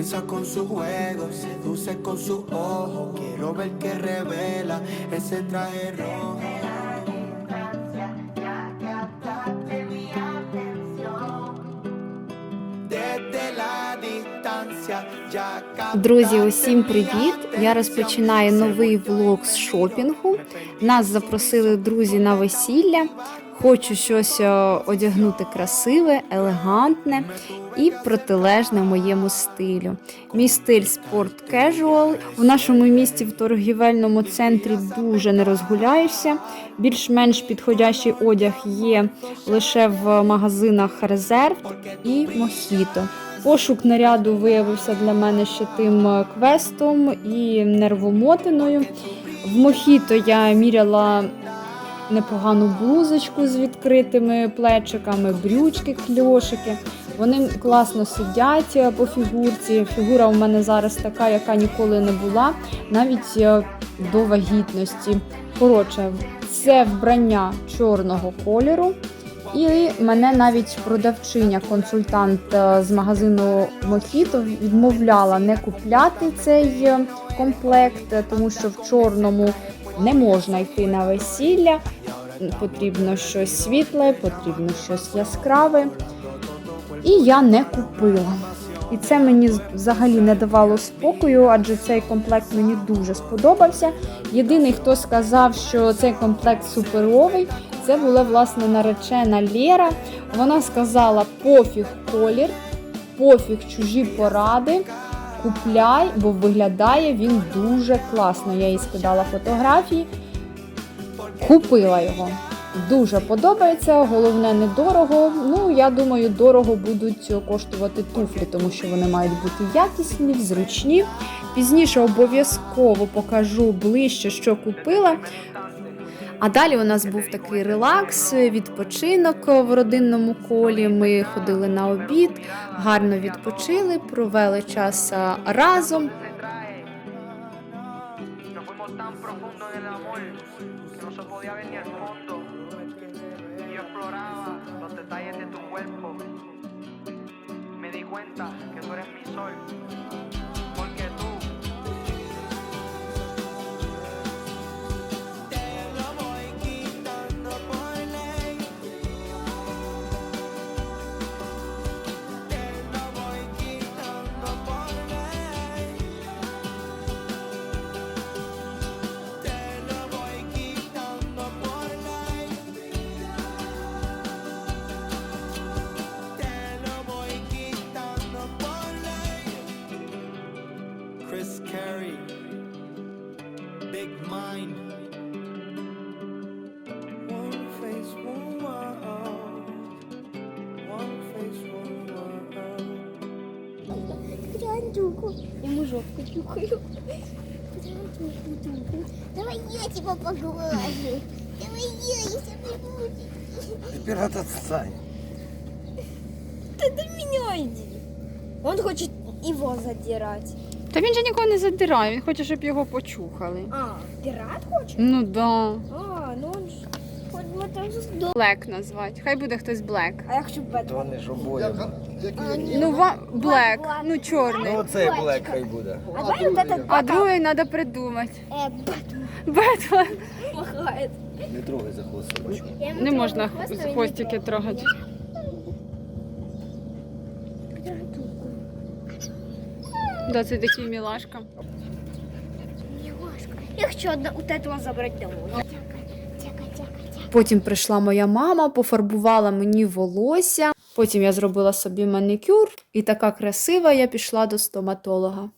Comienza con su juego, seduce con su ojo. Quiero ver que revela ese traje rojo. Друзі, усім привіт! Я розпочинаю новий влог з шопінгу. Нас запросили друзі на весілля. Хочу щось е, одягнути красиве, елегантне і протилежне моєму стилю. Мій стиль спорт кежуал. В нашому місті в торгівельному центрі дуже не розгуляєшся. Більш-менш підходящий одяг є лише в магазинах резерв і мохіто. Пошук наряду виявився для мене ще тим е, квестом і нервомотиною. В Мохіто я міряла непогану блузочку з відкритими плечиками, брючки, кльошики. Вони класно сидять е, по фігурці. Фігура у мене зараз така, яка ніколи не була, навіть е, до вагітності. Коротше, це вбрання чорного кольору. І мене навіть продавчиня, консультант е, з магазину Мохіто відмовляла не купляти цей е, комплект, тому що в чорному не можна йти на весілля. Потрібно щось світле, потрібно щось яскраве. І я не купила. І це мені взагалі не давало спокою, адже цей комплект мені дуже сподобався. Єдиний, хто сказав, що цей комплект суперовий, це була власне наречена Лєра. Вона сказала: пофіг колір, пофіг чужі поради. Купляй, бо виглядає він дуже класно. Я їй скидала фотографії, купила його. Дуже подобається, головне недорого. Ну, я думаю, дорого будуть коштувати туфлі, тому що вони мають бути якісні, зручні. Пізніше обов'язково покажу ближче, що купила. А далі у нас був такий релакс, відпочинок в родинному колі. Ми ходили на обід, гарно відпочили, провели час разом. Nos fuimos tan profundo en el Антюку. Ему жопку тюкаю. Давай я тебя поглажу. Давай я, если не будет. Пират отстань. Ты до меня иди. Он хочет его задирать. Та він же нікого не задирає, він хоче, щоб його почухали. А, пират хочет? Ну да. А, ну он ж... Хоть бы там сдох. Блек назвати. Хай буде хтось Блек. А я хочу То Бэтмен. вони ж обоє. А, ні. Ну, ва... Блек, Black. ну чорний. Ну оцей блек хай буде. А давай вот этот А пока, другий треба придумати. э, Бэтмен Бетмен. махает. Не трогай за хвост собачку. Я ему Не трогаю можна хвост, а з он не хвостики трогает. трогати. Да, це такий мілашка. Милашка. Я хочу одно- вот этого забрать домой. Потім прийшла моя мама, пофарбувала мені волосся. Потім я зробила собі манікюр, і така красива я пішла до стоматолога.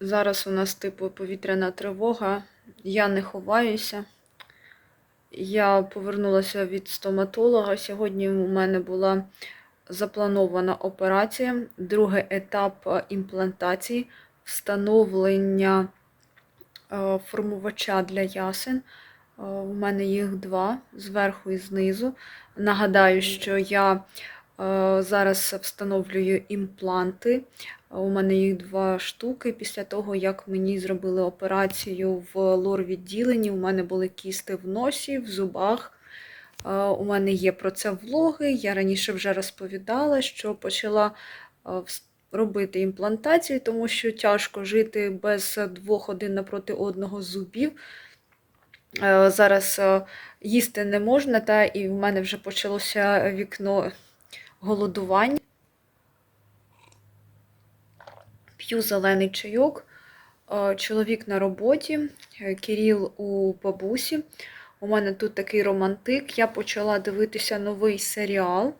Зараз у нас типу повітряна тривога, я не ховаюся. Я повернулася від стоматолога. Сьогодні у мене була запланована операція, другий етап е, імплантації, встановлення е, формувача для ясен. Е, У мене їх два зверху і знизу. Нагадаю, що я е, зараз встановлюю імпланти У мене їх два штуки. Після того, як мені зробили операцію в лор-відділенні, у мене були кісти в носі, в зубах. Е, У мене є про це влоги. Я раніше вже розповідала, що почала е, робити імплантацію, тому що тяжко жити без двох один напроти одного зубів. Е, Зараз е, їсти не можна, та і в мене вже почалося вікно голодування. П'ю зелений чайок. Е, Чоловік на роботі, Кирил у бабусі. У мене тут такий романтик. Я почала дивитися новий серіал.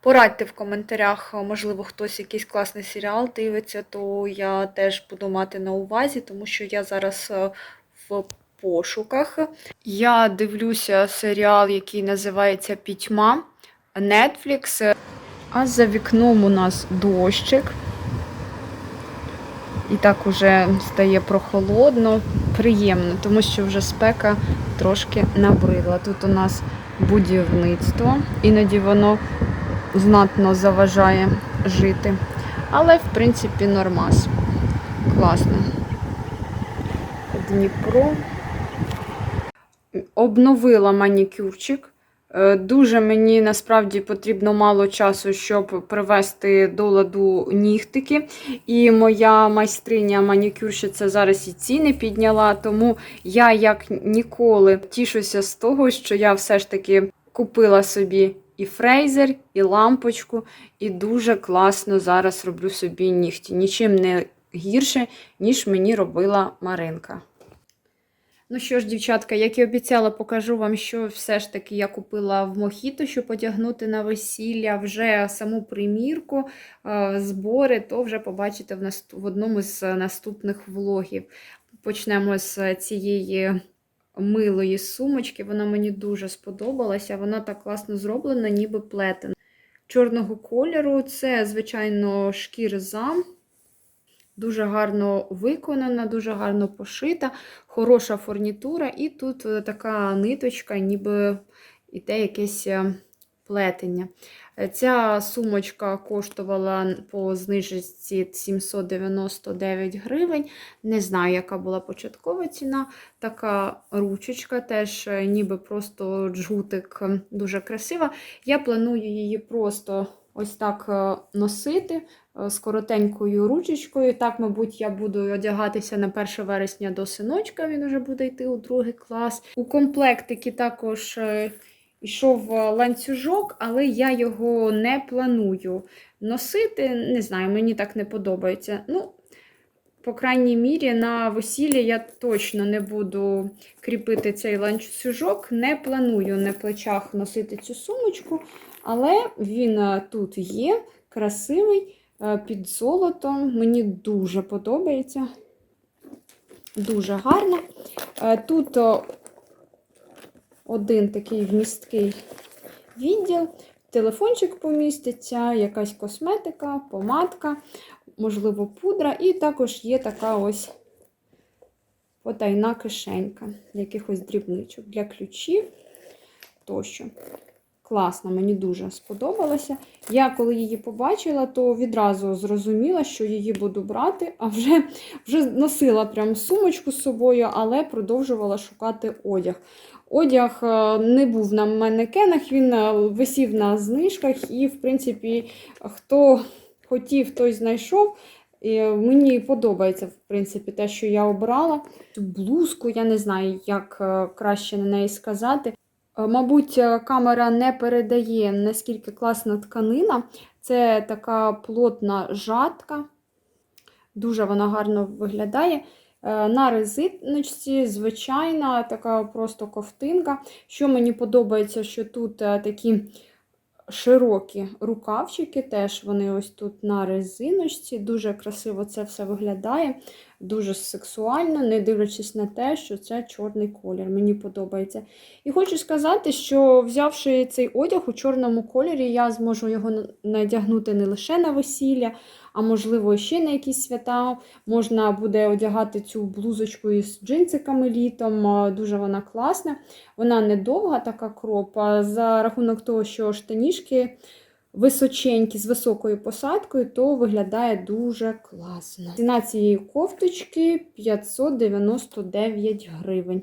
Порадьте в коментарях, можливо, хтось якийсь класний серіал дивиться, то я теж буду мати на увазі, тому що я зараз в пошуках. Я дивлюся серіал, який називається Пітьма Netflix. А за вікном у нас дощик. І так уже стає прохолодно, приємно, тому що вже спека трошки набридла. Тут у нас будівництво, іноді воно знатно заважає жити. Але, в принципі, нормас. Класно. Дніпро. Обновила манікюрчик. Е, Дуже мені насправді потрібно мало часу, щоб привести до ладу нігтики. І моя майстриня манікюрщиця зараз і ціни підняла. Тому я, як ніколи, тішуся з того, що я все ж таки купила собі і фрейзер, і лампочку, і дуже класно зараз роблю собі нігті. Нічим не гірше, ніж мені робила Маринка. Ну що ж, дівчатка, як і обіцяла, покажу вам, що все ж таки я купила в Мохіто, щоб одягнути на весілля вже саму примірку, е, збори, то вже побачите в, в одному з наступних влогів. Почнемо з цієї милої сумочки. Вона мені дуже сподобалася. Вона так класно зроблена, ніби плетена. Чорного кольору це, звичайно, шкірза. Дуже гарно виконана, дуже гарно пошита, хороша фурнітура, і тут е, така ниточка, ніби іде якесь е, плетення. Е, Ця сумочка коштувала по знижці 799 гривень. Не знаю, яка була початкова ціна. Така ручечка, теж ніби просто джгутик, е, дуже красива. Я планую її просто ось так е, носити е, з коротенькою ручечкою. Так, мабуть, я буду одягатися на 1 вересня до синочка, він вже буде йти у другий клас. У комплектики також е, йшов ланцюжок, але я його не планую носити. Не знаю, мені так не подобається. Ну, по крайній мірі, на весілля я точно не буду кріпити цей ланцюжок. Не планую на плечах носити цю сумочку, але він е, тут є, красивий, е, під золотом. Мені дуже подобається. Дуже гарно. Е, Тут один такий вмісткий відділ. Телефончик поміститься, якась косметика, помадка, можливо, пудра. І також є така ось потайна кишенька для якихось дрібничок, для ключів тощо. Класно, мені дуже сподобалося. Я коли її побачила, то відразу зрозуміла, що її буду брати, а вже, вже носила прям сумочку з собою, але продовжувала шукати одяг. Одяг е, не був на манекенах, він е, висів на знижках, і, в принципі, хто хотів, той знайшов. І мені подобається, в принципі, те, що я обрала. Цю блузку, я не знаю, як е, краще на неї сказати. Е, Мабуть, е, камера не передає, наскільки класна тканина. Це така плотна жатка. Дуже вона гарно виглядає. Е, На резиночці звичайна така просто ковтинка. Що мені подобається, що тут е, такі широкі рукавчики, теж вони ось тут на резиночці. Дуже красиво це все виглядає, дуже сексуально, не дивлячись на те, що це чорний колір. Мені подобається. І хочу сказати, що взявши цей одяг у чорному кольорі, я зможу його надягнути не лише на весілля, а можливо ще на якісь свята. Можна буде одягати цю блузочку із джинсиками літом. Дуже вона класна. Вона не довга, така кроп, а за рахунок того, що штанішки височенькі з високою посадкою, то виглядає дуже класно. Ціна цієї кофточки 599 гривень.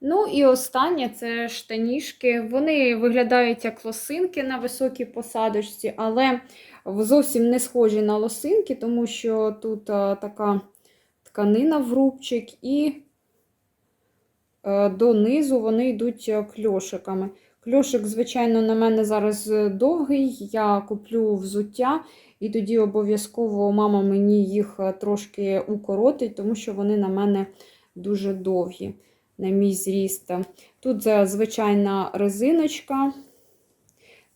Ну і останнє це штанішки. Вони виглядають як лосинки на високій посадочці, але зовсім не схожі на лосинки, тому що тут а, така тканина в рубчик, і е, донизу вони йдуть е, кльошиками. Кльошик, звичайно, на мене зараз е, довгий. Я куплю взуття, і тоді обов'язково мама мені їх е, трошки укоротить, тому що вони на мене дуже довгі, на мій зріст. Тут е, звичайна резиночка,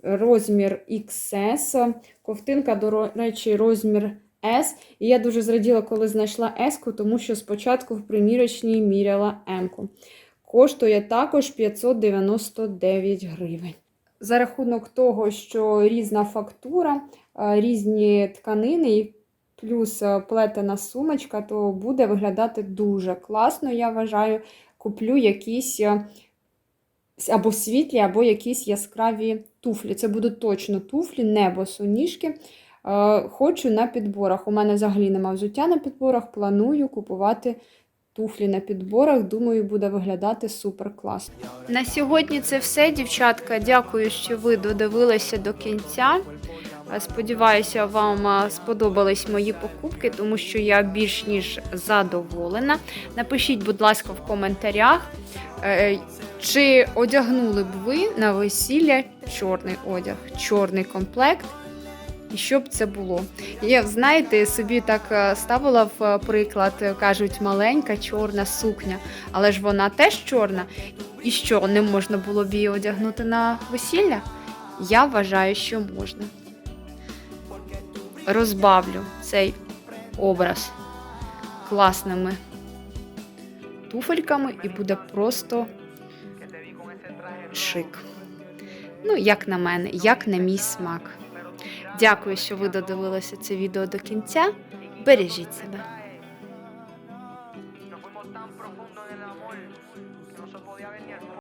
розмір XS, ковтинка, до речі, розмір S. І я дуже зраділа, коли знайшла S, тому що спочатку в примірочній міряла M. Коштує також 599 гривень. За рахунок того, що різна фактура, е, різні тканини, і плюс е, плетена сумочка, то буде виглядати дуже класно, я вважаю. Куплю якісь е, або світлі, або якісь яскраві туфлі. Це будуть точно туфлі, не босоніжки. Хочу на підборах. У мене взагалі немає взуття на підборах. Планую купувати туфлі на підборах. Думаю, буде виглядати супер класно. На сьогодні це все, дівчатка. Дякую, що ви додивилися до кінця. Е, Сподіваюся, вам е, сподобались мої покупки, тому що я більш ніж задоволена. Напишіть, будь ласка, в коментарях, е, чи одягнули б ви на весілля чорний одяг, чорний комплект. І що б це було? Я, знаєте, собі так е, ставила в е, приклад, е, кажуть, маленька чорна сукня, але ж вона теж чорна. І що, не можна було б її одягнути на весілля? Я вважаю, що можна. Розбавлю цей образ класними туфельками і буде просто шик. Ну, як на мене, як на мій смак. Дякую, що ви додивилися це відео до кінця. Бережіть себе.